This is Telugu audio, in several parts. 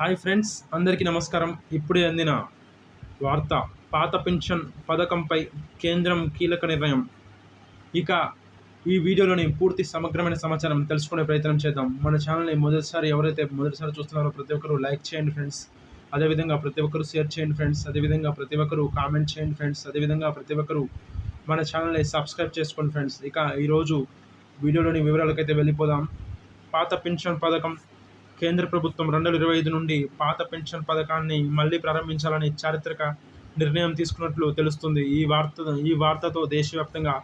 హాయ్ ఫ్రెండ్స్ అందరికీ నమస్కారం. ఇప్పుడే అందిన వార్త పాత పెన్షన్ పథకంపై కేంద్రం కీలక నిర్ణయం. ఇక ఈ వీడియోలోని పూర్తి సమగ్రమైన సమాచారం తెలుసుకునే ప్రయత్నం చేద్దాం. మన ఛానల్ని మొదటిసారి ఎవరైతే మొదటిసారి చూస్తున్నారో ప్రతి ఒక్కరూ లైక్ చేయండి ఫ్రెండ్స్. అదేవిధంగా ప్రతి ఒక్కరూ షేర్ చేయండి ఫ్రెండ్స్. అదేవిధంగా ప్రతి ఒక్కరు కామెంట్ చేయండి ఫ్రెండ్స్. అదేవిధంగా ప్రతి ఒక్కరు మన ఛానల్ని సబ్స్క్రైబ్ చేసుకోండి ఫ్రెండ్స్. ఇక ఈరోజు వీడియోలోని వివరాలకైతే వెళ్ళిపోదాం. పాత పెన్షన్ పథకం కేంద్ర ప్రభుత్వం రెండు వేల ఇరవై ఐదు నుండి పాత పెన్షన్ పథకాన్ని మళ్ళీ ప్రారంభించాలని చారిత్రక నిర్ణయం తీసుకున్నట్లు తెలుస్తుంది. ఈ వార్త ఈ వార్తతో దేశవ్యాప్తంగా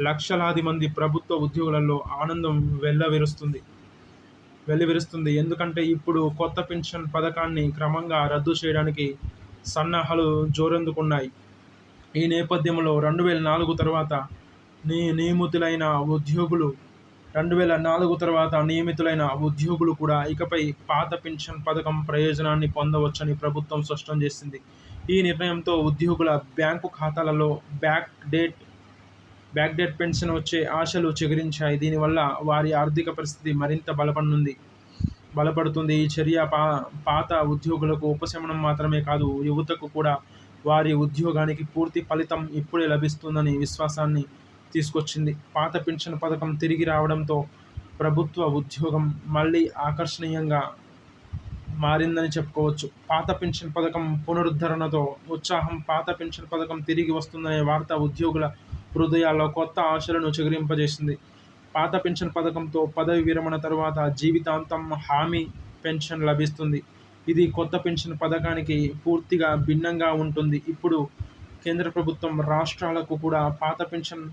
లక్షలాది మంది ప్రభుత్వ ఉద్యోగులలో ఆనందం వెల్లవిరుస్తుంది. వెల్లివిరుస్తుంది. ఎందుకంటే ఇప్పుడు కొత్త పెన్షన్ పథకాన్ని క్రమంగా రద్దు చేయడానికి సన్నాహాలు జోరందుకున్నాయి. ఈ నేపథ్యంలో రెండు వేల నాలుగు తర్వాత నీ నియమితులైన ఉద్యోగులు రెండు వేల నాలుగు తర్వాత నియమితులైన ఉద్యోగులు కూడా ఇకపై పాత పెన్షన్ పథకం ప్రయోజనాన్ని పొందవచ్చని ప్రభుత్వం స్పష్టం చేసింది. ఈ నిర్ణయంతో ఉద్యోగుల బ్యాంకు ఖాతాలలో back date back date pension వచ్చే ఆశలు చిగురించాయి. దీనివల్ల వారి ఆర్థిక పరిస్థితి మరింత బలపడనుంది బలపడుతుంది. ఈ చర్య పా పాత ఉద్యోగులకు ఉపశమనం మాత్రమే కాదు యువతకు కూడా వారి ఉద్యోగానికి పూర్తి ఫలితం ఇప్పుడే లభిస్తుందని విశ్వాసాన్ని తీసుకొచ్చింది. పాత పెన్షన్ పథకం తిరిగి రావడంతో ప్రభుత్వ ఉద్యోగం మళ్ళీ ఆకర్షణీయంగా మారిందని చెప్పుకోవచ్చు. పాత పెన్షన్ పథకం పునరుద్ధరణతో ఉత్సాహం పాత పెన్షన్ పథకం తిరిగి వస్తుందనే వార్త ఉద్యోగుల హృదయాల్లో కొత్త ఆశలను చిగురింపజేసింది. పాత పెన్షన్ పథకంతో పదవి విరమణ తర్వాత జీవితాంతం హామీ పెన్షన్ లభిస్తుంది. ఇది కొత్త పెన్షన్ పథకానికి పూర్తిగా భిన్నంగా ఉంటుంది. ఇప్పుడు కేంద్ర ప్రభుత్వం రాష్ట్రాలకు కూడా పాత పెన్షన్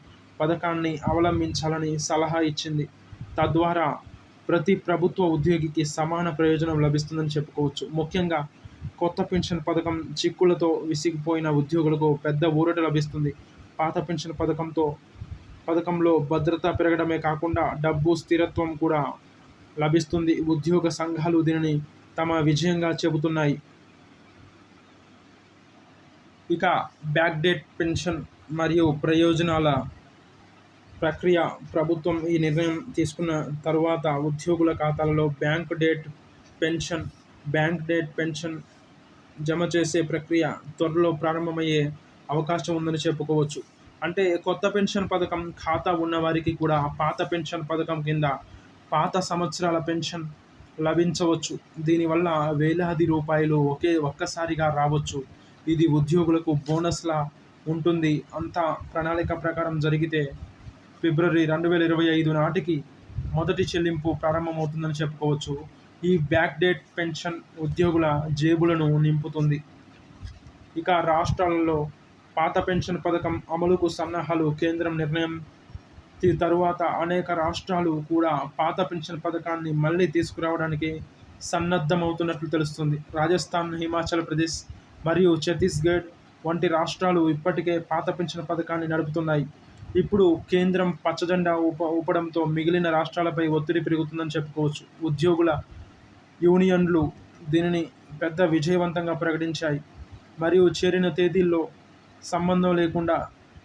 పథకాన్ని అవలంబించాలని సలహా ఇచ్చింది. తద్వారా ప్రతి ప్రభుత్వ ఉద్యోగికి సమాన ప్రయోజనం లభిస్తుందని చెప్పుకోవచ్చు. ముఖ్యంగా కొత్త పెన్షన్ పథకం చిక్కులతో విసిగిపోయిన ఉద్యోగులకు పెద్ద ఊరట లభిస్తుంది. పాత పెన్షన్ పథకంతో పథకంలో భద్రత పెరగడమే కాకుండా డబ్బు స్థిరత్వం కూడా లభిస్తుంది. ఉద్యోగ సంఘాలు దీనిని తమ విజయంగా చెబుతున్నాయి. ఇక బ్యాక్డేట్ పెన్షన్ మరియు ప్రయోజనాల ప్రక్రియ ప్రభుత్వం ఈ నిర్ణయం తీసుకున్న తరువాత ఉద్యోగుల ఖాతాలలో bank date pension bank date pension జమ చేసే ప్రక్రియ త్వరలో ప్రారంభమయ్యే అవకాశం ఉందని చెప్పుకోవచ్చు. అంటే కొత్త పెన్షన్ పథకం ఖాతా ఉన్నవారికి కూడా పాత పెన్షన్ పథకం కింద పాత సంవత్సరాల పెన్షన్ లభించవచ్చు. దీనివల్ల వేలాది రూపాయలు ఒకే ఒక్కసారిగా రావచ్చు. ఇది ఉద్యోగులకు బోనస్లా ఉంటుంది. అంతా ప్రణాళిక ప్రకారం జరిగితే ఫిబ్రవరి రెండు వేల ఇరవై ఐదు నాటికి మొదటి చెల్లింపు ప్రారంభమవుతుందని చెప్పుకోవచ్చు. ఈ బ్యాక్ డేట్ పెన్షన్ ఉద్యోగుల జేబులను నింపుతుంది. ఇక రాష్ట్రాలలో పాత పెన్షన్ పథకం అమలుకు సన్నాహాలు కేంద్రం నిర్ణయం తరువాత అనేక రాష్ట్రాలు కూడా పాత పెన్షన్ పథకాన్ని మళ్ళీ తీసుకురావడానికి సన్నద్ధమవుతున్నట్లు తెలుస్తుంది. రాజస్థాన్ హిమాచల్ ప్రదేశ్ మరియు ఛత్తీస్గఢ్ వంటి రాష్ట్రాలు ఇప్పటికే పాత పెన్షన్ పథకాన్ని నడుపుతున్నాయి. ఇప్పుడు కేంద్రం పచ్చజెండా ఊప ఊపడంతో మిగిలిన రాష్ట్రాలపై ఒత్తిడి పెరుగుతుందని చెప్పుకోవచ్చు. ఉద్యోగుల యూనియన్లు దీనిని పెద్ద విజయవంతంగా ప్రకటించాయి. మరియు చేరిన తేదీల్లో సంబంధం లేకుండా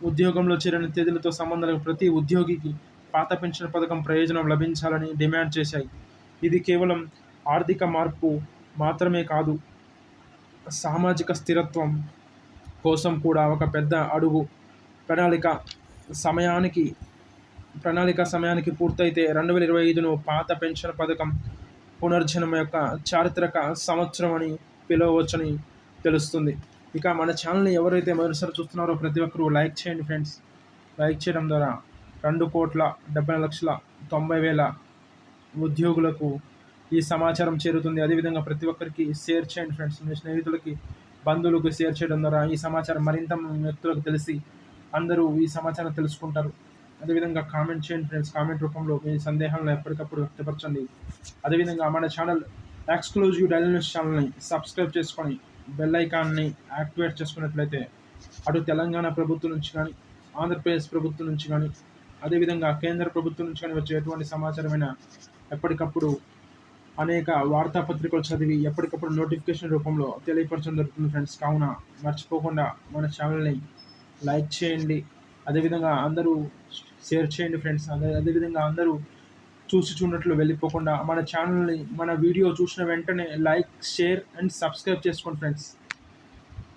ఉద్యోగంలో చేరిన తేదీలతో సంబంధం లేకుండా ప్రతి ఉద్యోగికి పాత పెన్షన్ పథకం ప్రయోజనం లభించాలని డిమాండ్ చేశాయి. ఇది కేవలం ఆర్థిక మార్పు మాత్రమే కాదు సామాజిక స్థిరత్వం కోసం కూడా ఒక పెద్ద అడుగు ప్రణాళిక సమయానికి ప్రణాళిక సమయానికి పూర్తయితే రెండు వేల ఇరవై ఐదును పాత పెన్షన్ పథకం పునర్జన్మ యొక్క చారిత్రక సంవత్సరం అని పిలవవచ్చని తెలుస్తుంది. ఇక మన ఛానల్ని ఎవరైతే మొదటిసారి చూస్తున్నారో ప్రతి ఒక్కరూ లైక్ చేయండి ఫ్రెండ్స్. లైక్ చేయడం ద్వారా రెండు కోట్ల డెబ్బై లక్షల తొంభై వేల ఉద్యోగులకు ఈ సమాచారం చేరుతుంది. అదేవిధంగా ప్రతి ఒక్కరికి షేర్ చేయండి ఫ్రెండ్స్. మీ స్నేహితులకి బంధువులకు షేర్ చేయడం ద్వారా ఈ సమాచారం మరింత వ్యక్తులకు తెలిసి అందరూ ఈ సమాచారం తెలుసుకుంటారు. అదేవిధంగా కామెంట్ చేయండి ఫ్రెండ్స్ కామెంట్ రూపంలో మీ సందేహాలను ఎప్పటికప్పుడు వ్యక్తపరచండి. అదేవిధంగా మన ఛానల్ ఎక్స్క్లూజివ్ డైలీ న్యూస్ ఛానల్ని సబ్స్క్రైబ్ చేసుకొని బెల్ ఐకాన్ని యాక్టివేట్ చేసుకున్నట్లయితే అటు తెలంగాణ ప్రభుత్వం నుంచి కానీ ఆంధ్రప్రదేశ్ ప్రభుత్వం నుంచి కానీ అదేవిధంగా కేంద్ర ప్రభుత్వం నుంచి కానీ వచ్చే ఎటువంటి సమాచారమైన ఎప్పటికప్పుడు అనేక వార్తాపత్రికలు చదివి ఎప్పటికప్పుడు నోటిఫికేషన్ రూపంలో తెలియపరచడం జరుగుతుంది ఫ్రెండ్స్ కావున మర్చిపోకుండా మన ఛానల్ని లైక్ చేయండి. అదేవిధంగా అందరూ షేర్ చేయండి ఫ్రెండ్స్. అదే అదేవిధంగా అందరూ చూసి చూడట్లు వెళ్ళిపోకుండా మన ఛానల్ని మన వీడియో చూసిన వెంటనే లైక్ షేర్ అండ్ సబ్స్క్రైబ్ చేసుకోండి ఫ్రెండ్స్.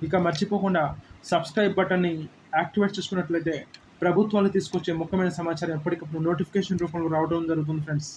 ఇక మర్చిపోకుండా సబ్స్క్రైబ్ బటన్ని యాక్టివేట్ చేసుకున్నట్లయితే ప్రభుత్వాలు తీసుకొచ్చే ముఖ్యమైన సమాచారం ఎప్పటికప్పుడు నోటిఫికేషన్ రూపంలో రావడం జరుగుతుంది ఫ్రెండ్స్.